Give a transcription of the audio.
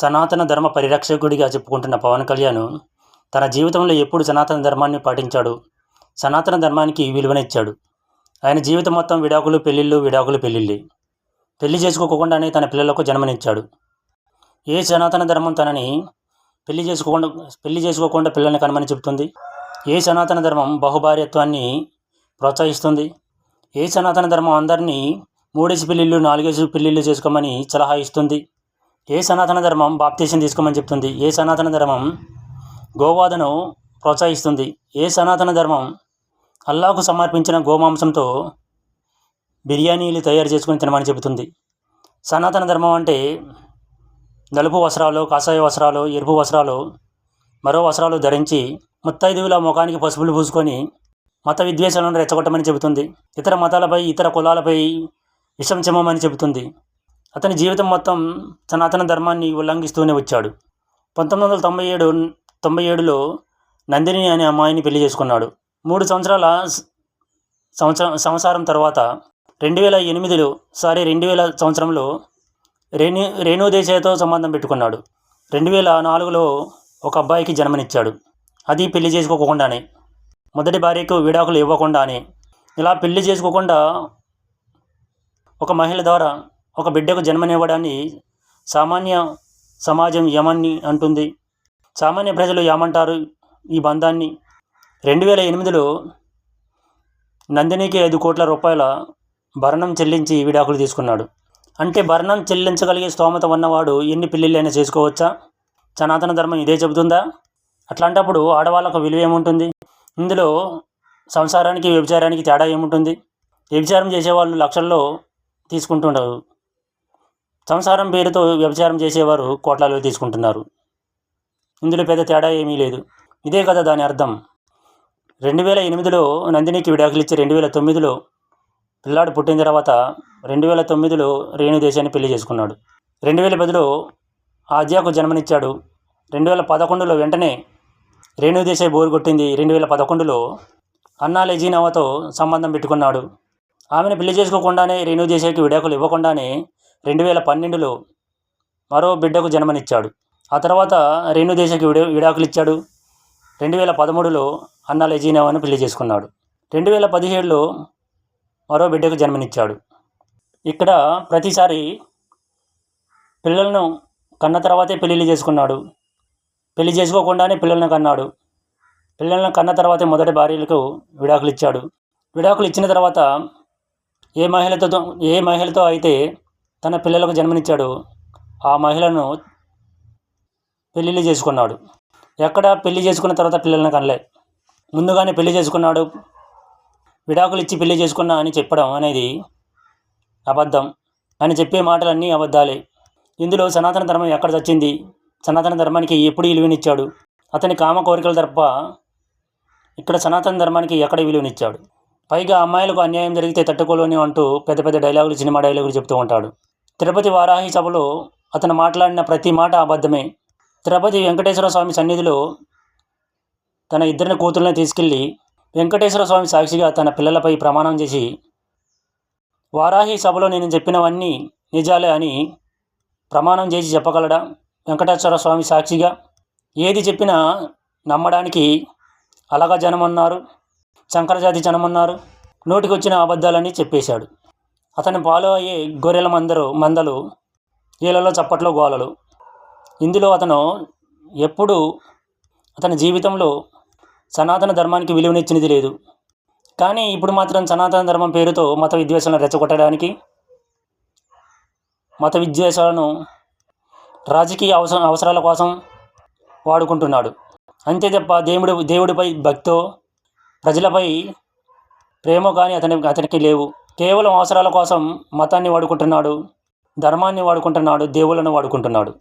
సనాతన ధర్మ పరిరక్షకుడిగా చెప్పుకుంటున్న పవన్ కళ్యాణ్ తన జీవితంలో ఎప్పుడు సనాతన ధర్మాన్ని పాటించాడు? సనాతన ధర్మానికి విలువనిచ్చాడు. ఆయన జీవితం మొత్తం విడాకులు పెళ్ళిళ్ళు విడాకులు పెళ్ళిళ్ళి పెళ్ళి చేసుకోకుండానే తన పిల్లలకు జన్మనిచ్చాడు. ఏ సనాతన ధర్మం తనని పెళ్ళి చేసుకోకుండా పెళ్ళి చేసుకోకుండా పిల్లల్ని కనమని చెబుతుంది? ఏ సనాతన ధర్మం బహుభార్యత్వాన్ని ప్రోత్సహిస్తుంది? ఏ సనాతన ధర్మం అందరినీ మూడేసి పెళ్ళిళ్ళు నాలుగేసి పెళ్ళిళ్ళు చేసుకోమని సలహా ఇస్తుంది? ఏ సనాతన ధర్మం బాప్తీసం తీసుకోమని చెప్తుంది. ఏ సనాతన ధర్మం గోవాదను ప్రోత్సహిస్తుంది. ఏ సనాతన ధర్మం అల్లాకు సమర్పించిన గోమాంసంతో బిర్యానీలు తయారు చేసుకుని తినమని చెబుతుంది. సనాతన ధర్మం అంటే నలుపు వస్త్రాలు కాషాయ వస్త్రాలు ఎరుపు వస్త్రాలు మరో వస్త్రాలు ధరించి ముత్తైదువుల ముఖానికి పసుపులు పూసుకొని మత విద్వేషాలను రెచ్చగొట్టమని చెబుతుంది. ఇతర మతాలపై ఇతర కులాలపై విషం చెమ్మమని చెబుతుంది. అతని జీవితం మొత్తం సనాతన ధర్మాన్ని ఉల్లంఘిస్తూనే వచ్చాడు. పంతొమ్మిది వందల తొంభై ఏడు తొంభై ఏడులో నందిని అనే అమ్మాయిని పెళ్ళి చేసుకున్నాడు. మూడు సంవత్సరాల సంవత్సరం సంవత్సరం తర్వాత రెండు వేల ఎనిమిదిలో సారీ రెండు వేల సంవత్సరంలో రేణు రేణు దేశాయ్తో సంబంధం పెట్టుకున్నాడు. రెండు వేల నాలుగులో ఒక అబ్బాయికి జన్మనిచ్చాడు. అది పెళ్ళి చేసుకోకుండానే. మొదటి భార్యకు విడాకులు ఇవ్వకుండానే. ఇలా పెళ్ళి చేసుకోకుండా ఒక మహిళ ద్వారా ఒక బిడ్డకు జన్మనివ్వడాన్ని సామాన్య సమాజం యమన్ని అంటుంది. సామాన్య ప్రజలు ఏమంటారు ఈ బంధాన్ని? రెండు వేల ఎనిమిదిలో నందినికి ఐదు కోట్ల రూపాయల భరణం చెల్లించి విడాకులు తీసుకున్నాడు. అంటే భరణం చెల్లించగలిగే స్తోమత ఉన్నవాడు ఎన్ని పెళ్ళిళ్ళైనా చేసుకోవచ్చా? సనాతన ధర్మం ఇదే చెబుతుందా? అట్లాంటప్పుడు ఆడవాళ్ళకు విలువ ఏముంటుంది? ఇందులో సంసారానికి వ్యభిచారానికి తేడా ఏముంటుంది? వ్యభిచారం చేసేవాళ్ళు లక్షల్లో తీసుకుంటుండరు. సంసారం పేరుతో వ్యభిచారం చేసేవారు కోట్లలో తీసుకుంటున్నారు. ఇందులో పెద్ద తేడా ఏమీ లేదు. ఇదే కదా దాని అర్థం. రెండు వేల ఎనిమిదిలో నందినికి విడాకులు ఇచ్చి రెండు వేల తొమ్మిదిలో పిల్లాడు పుట్టిన తర్వాత రెండు వేల తొమ్మిదిలో రేణు దేశాన్ని పెళ్ళి చేసుకున్నాడు. రెండు వేల పదిలో ఆద్యాకు జన్మనిచ్చాడు. రెండు వేల పదకొండులో వెంటనే రేణు దేశాయ్ బోరు కొట్టింది. రెండు వేల పదకొండులో అన్నా లెజీనావాతో సంబంధం పెట్టుకున్నాడు. ఆమెను పెళ్ళి చేసుకోకుండానే రేణు దేశాయ్కి విడాకులు ఇవ్వకుండానే రెండు వేల పన్నెండులో మరో బిడ్డకు జన్మనిచ్చాడు. ఆ తర్వాత రేణు దేశకి విడా విడాకులు ఇచ్చాడు రెండు వేల పదమూడులో అన్నా లెజీనావాను పెళ్ళి చేసుకున్నాడు. రెండు వేల పదిహేడులో మరో బిడ్డకు జన్మనిచ్చాడు. ఇక్కడ ప్రతిసారి పిల్లలను కన్న తర్వాతే పెళ్ళిళ్ళు చేసుకున్నాడు. పెళ్ళి చేసుకోకుండానే పిల్లలను కన్నాడు. పిల్లలను కన్న తర్వాతే మొదటి భార్యలకు విడాకులు ఇచ్చాడు విడాకులు ఇచ్చిన తర్వాత ఏ మహిళతో ఏ మహిళతో అయితే తన పిల్లలకు జన్మనిచ్చాడు. ఆ మహిళను పెళ్ళిళ్ళు చేసుకున్నాడు. ఎక్కడ పెళ్ళి చేసుకున్న తర్వాత పిల్లలను కనలే. ముందుగానే పెళ్ళి చేసుకున్నాడు. విడాకులు ఇచ్చి పెళ్ళి చేసుకున్నా అని చెప్పడం అనేది అబద్ధం. అని చెప్పే మాటలన్నీ అబద్ధాలే. ఇందులో సనాతన ధర్మం ఎక్కడ చచ్చింది? సనాతన ధర్మానికి ఎప్పుడు విలువనిచ్చాడు? అతని కామ కోరికలు తప్ప ఇక్కడ సనాతన ధర్మానికి ఎక్కడ విలువనిచ్చాడు? పైగా అమ్మాయిలకు అన్యాయం జరిగితే తట్టుకోలేని అంటూ పెద్ద పెద్ద డైలాగులు సినిమా డైలాగులు చెప్తూ ఉంటాడు. తిరుపతి వారాహి సభలో అతను మాట్లాడిన ప్రతి మాట అబద్ధమే. తిరుపతి వెంకటేశ్వర స్వామి సన్నిధిలో తన ఇద్దరిని కూతుర్ని తీసుకెళ్ళి వెంకటేశ్వర స్వామి సాక్షిగా తన పిల్లలపై ప్రమాణం చేసి వారాహి సభలో నేను చెప్పినవన్నీ నిజాలే అని ప్రమాణం చేసి చెప్పగలడా? వెంకటేశ్వర స్వామి సాక్షిగా ఏది చెప్పినా నమ్మడానికి అలగా జనమన్నారు శంకరజాతి జనమన్నారు నోటికొచ్చిన అబద్ధాలని చెప్పేశాడు. అతని ఫాలో అయ్యే గొర్రెల మందరు మందలు ఈలలో చప్పట్లో గోలలు. ఇందులో అతను ఎప్పుడు అతని జీవితంలో సనాతన ధర్మానికి విలువనిచ్చినది లేదు. కానీ ఇప్పుడు మాత్రం సనాతన ధర్మం పేరుతో మత విద్వేషాలను రెచ్చగొట్టడానికి మత విద్వేషాలను రాజకీయ అవసరం అవసరాల కోసం వాడుకుంటున్నాడు. అంతే తప్ప దేవుడు దేవుడిపై భక్తో ప్రజలపై ప్రేమ కానీ అతని అతనికి లేవు. కేవలం అవసరాల కోసం మతాన్ని వాడుకుంటున్నాడు ధర్మాన్ని వాడుకుంటున్నాడు దేవుళ్ళను వాడుకుంటున్నాడు.